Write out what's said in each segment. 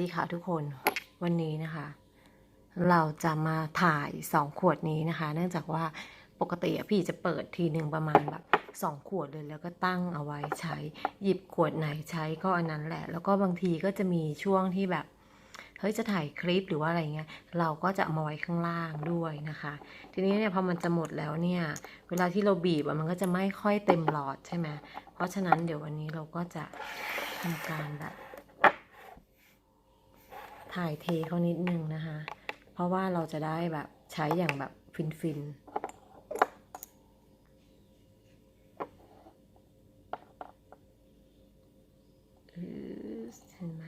ดีค่ะทุกคนวันนี้นะคะ เราจะมาถ่าย2ขวดนี้นะคะ เนื่องจากว่าปกติพี่จะเปิดทีหนึ่งประมาณแบบ2ขวดเลยแล้วก็ตั้งเอาไว้ใช้หยิบขวดไหนใช้ก็อันนั้นแหละ แล้วก็บางทีก็จะมีช่วงที่แบบเฮ้ยจะถ่ายคลิปหรือว่าอะไรเงี้ยเราก็จะเอามาไว้ข้างล่างด้วยนะคะ ทีนี้เนี่ยพอมันจะหมดแล้วเนี่ย เวลาที่เราบีบมันก็จะไม่ค่อยเต็มหลอดใช่ไหมเพราะฉะนั้นเดี๋ยววันนี้เราก็จะทำการแบบ ถ่ายเทเขานิดนึงนะคะ เพราะว่าเราจะได้แบบใช้อย่างแบบฟินฟินๆอือเห็นไหม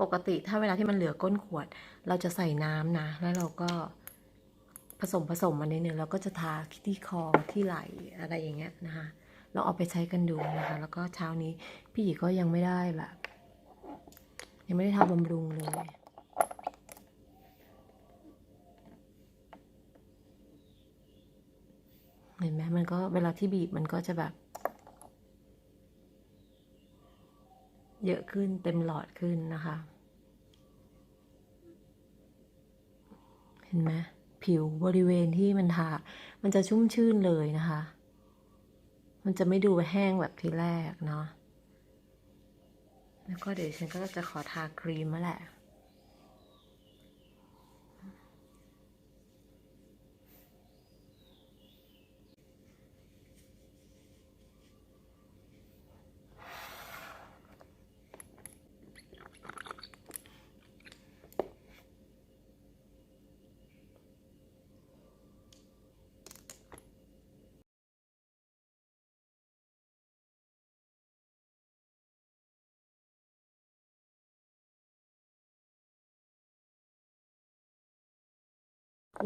ปกติถ้าเวลาที่มันเหลือก้นขวด เราจะใส่น้ำนะ แล้วเราก็ ผสมผสมมันนิดนึงแล้วก็จะทาที่คอที่ไหล่อะไรอย่างเงี้ยนะคะเราเอาไปใช้กันดูนะคะ แล้วก็เช้านี้พี่หยีก็ยังไม่ได้แบบ ยังไม่ได้ทาบำรุงเลยเห็นไหมมันก็เวลาที่บีบมันก็จะแบบ เยอะขึ้นเต็มหลอดขึ้นนะคะ เห็นไหม ผิวบริเวณที่มันทา มันจะชุ่มชื่นเลยนะคะ มันจะไม่ดูแห้งแบบทีแรกเนาะ แล้วก็เดี๋ยวฉันก็จะขอทาครีมมาแหละ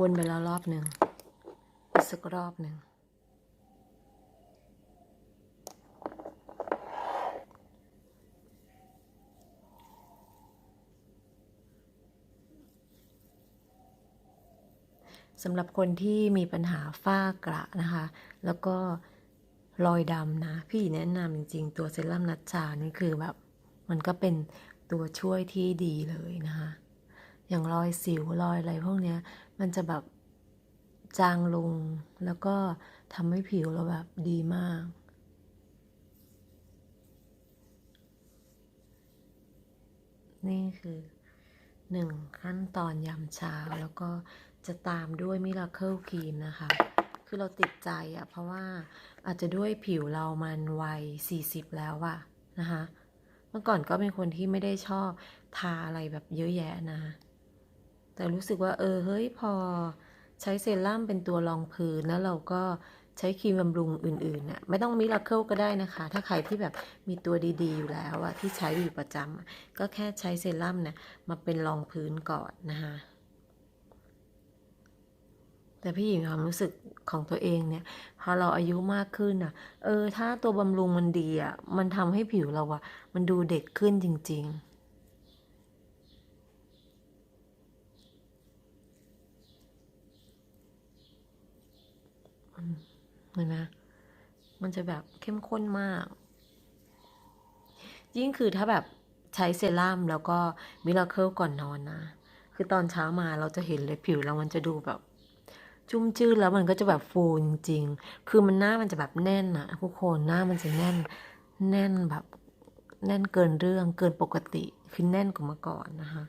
วนไปแล้วรอบหนึ่งอีกสักรอบหนึ่ง สำหรับคนที่มีปัญหาฝ้ากระนะคะ แล้วก็รอยดำนะ พี่แนะนำจริงๆ ตัวเซรั่มนัชชานี่คือแบบ มันก็เป็นตัวช่วยที่ดีเลยนะคะ อย่างรอยสิวรอยอะไรพวกเนี้ย มันจะแบบจางลง แล้วก็ทำให้ผิวเราแบบดีมาก นี่คือหนึ่งขั้นตอนยามเช้าแล้วก็จะตามด้วยมิราเคิลครีมนะคะ คือเราติดใจอะเพราะว่าอาจจะด้วยผิวเรามันวัย 40 แล้วอะนะคะ เมื่อก่อนก็เป็นคนที่ไม่ได้ชอบทาอะไรแบบเยอะแยะนะ แต่รู้สึกว่าเออเฮ้ยพอใช้เซรั่มเป็นตัวรองพื้นแล้วเราก็ใช้ครีมบำรุงอื่นๆน่ะไม่ต้องมิราเคิลก็ได้นะคะ ถ้าใครที่แบบมีตัวดีๆ อยู่แล้วอะที่ใช้อยู่ประจำก็แค่ใช้เซรั่มเนี่ยมาเป็นรองพื้นก่อนนะคะแต่พี่หญิงความรู้สึกของตัวเองเนี่ย พอเราอายุมากขึ้นอะ เออ ถ้าตัวบำรุงมันดีอะ มันทำให้ผิวเราอะ มันดูเด็กขึ้นจริง ๆ อืม เห็นไหมมันจะแบบเข้มข้นมาก ยิ่งคือถ้าแบบใช้เซรั่มแล้วก็มิราเคิลก่อนนอนนะ คือตอนเช้ามาเราจะเห็นเลยผิวเรามันจะดูแบบชุ่มชื่นแล้วมันก็จะแบบฟูจริงๆ คือมันหน้ามันจะแบบแน่นอะทุกคนหน้ามันจะแน่น แน่นแบบ แน่นเกินเรื่องเกินปกติ คือแน่นกว่าเมื่อก่อนนะคะ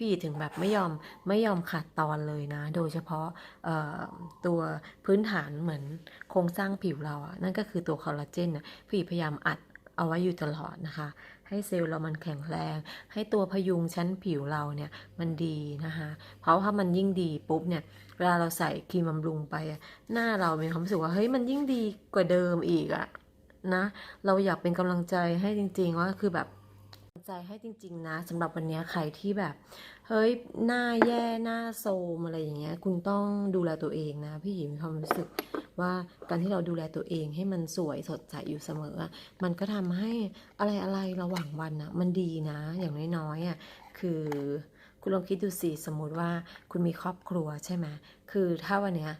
พี่ถึงแบบไม่ยอมไม่ยอมขาดตอนเลยนะ โดยเฉพาะตัวพื้นฐานเหมือนโครงสร้างผิวเราอะนั่นก็คือตัวคอลลาเจนนะพี่พยายามอัดเอาไว้อยู่ตลอดนะคะ ให้เซลล์เรามันแข็งแรง ให้ตัวพยุงชั้นผิวเราเนี่ยมันดีนะคะเพราะถ้ามันยิ่งดีปุ๊บเนี่ยเวลาเราใส่ครีมบำรุงไปอะหน้าเรามีความรู้สึกว่าเฮ้ยมันยิ่งดีกว่าเดิมอีกอะนะ เราอยากเป็นกำลังใจให้จริง ๆ ว่าคือแบบ ใจให้จริง ๆ นะสำหรับวันนี้ใครที่แบบ เฮ้ยหน้าแย่หน้าโทรมอะไรอย่างเงี้ย คุณต้องดูแลตัวเองนะ พี่หญิงมีความรู้สึกว่าการที่เราดูแลตัวเองให้มันสวยสดใสอยู่เสมอ มันก็ทำให้อะไรอะไรๆระหว่างวันอะมันดีนะ อย่างน้อยๆอะคือคุณลองคิดดูสิสมมุติว่าคุณมีครอบครัวใช่ไหมคือถ้าวันเนี้ย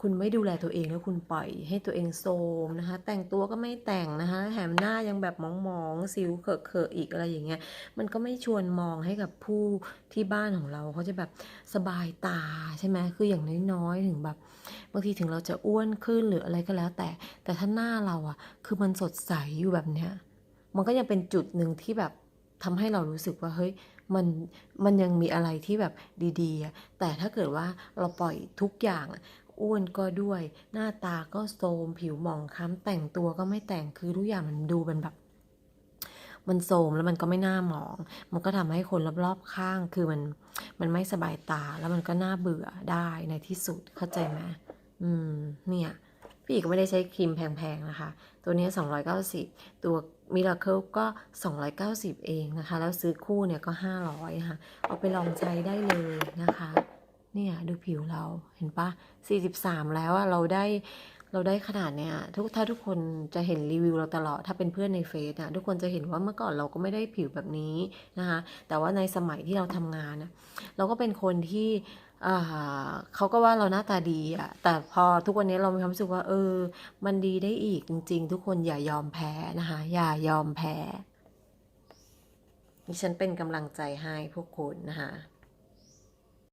คุณไม่ดูแลตัวเองแล้วคุณปล่อยให้ตัวเองโทรมนะคะ แต่งตัวก็ไม่แต่งนะคะ แถมหน้ายังแบบมองๆสิวเขอะๆอีกอะไรอย่างเงี้ย มันก็ไม่ชวนมองให้กับผู้ที่บ้านของเราเขาจะแบบสบายตาใช่ไหมคืออย่างน้อยๆถึงแบบบางทีถึงเราจะอ้วนขึ้นหรืออะไรก็แล้ว แต่ แต่ถ้าหน้าเราอะคือมันสดใสอยู่แบบเนี้ย มันก็ยังเป็นจุดหนึ่งที่แบบทำให้เรารู้สึกว่าเฮ้ยมันมันยังมีอะไรที่แบบดีๆ แต่ถ้าเกิดว่าเราปล่อยทุกอย่าง อ้วนก็ด้วย หน้าตาก็โทมผิวหมองคล้ำแต่งตัวก็ไม่แต่งคือทุกอย่างมันดูเป็นแบบมันโทมแล้วมันก็ไม่น่าหมอง มันก็ทำให้คนรอบๆข้าง คือมันมันไม่สบายตาแล้วมันก็น่าเบื่อได้ในที่สุดเข้าใจไหมอืม เนี่ยพี่อีก็ไม่ได้ใช้ครีมแพงๆนะคะ ตัวนี้ 290 ตัว Miracle ก็ 290 เองนะคะ แล้วซื้อคู่เนี่ยก็ 500ค่ะเอาไปลองใช้ได้เลยนะคะ เนี่ยดูผิวเราเห็นปะ43 แล้วอะเราได้เราได้ขนาดเนี้ยทุกถ้าทุกคนจะเห็นรีวิวเราตลอดถ้าเป็นเพื่อนในเฟซอะทุกคนจะเห็นว่าเมื่อก่อนเราก็ไม่ได้ผิวแบบนี้นะคะแต่ว่าในสมัยที่เราทำงานอะเราก็เป็นคนที่อ่าเขาก็ว่าเราหน้าตาดีอะแต่พอทุกวันนี้เรามีความรู้สึกว่า เออ มันดีได้อีกจริง ๆ ทุกคนอย่ายอมแพ้นะคะอย่ายอมแพ้ดิฉันเป็นกำลังใจให้พวกคุณนะคะ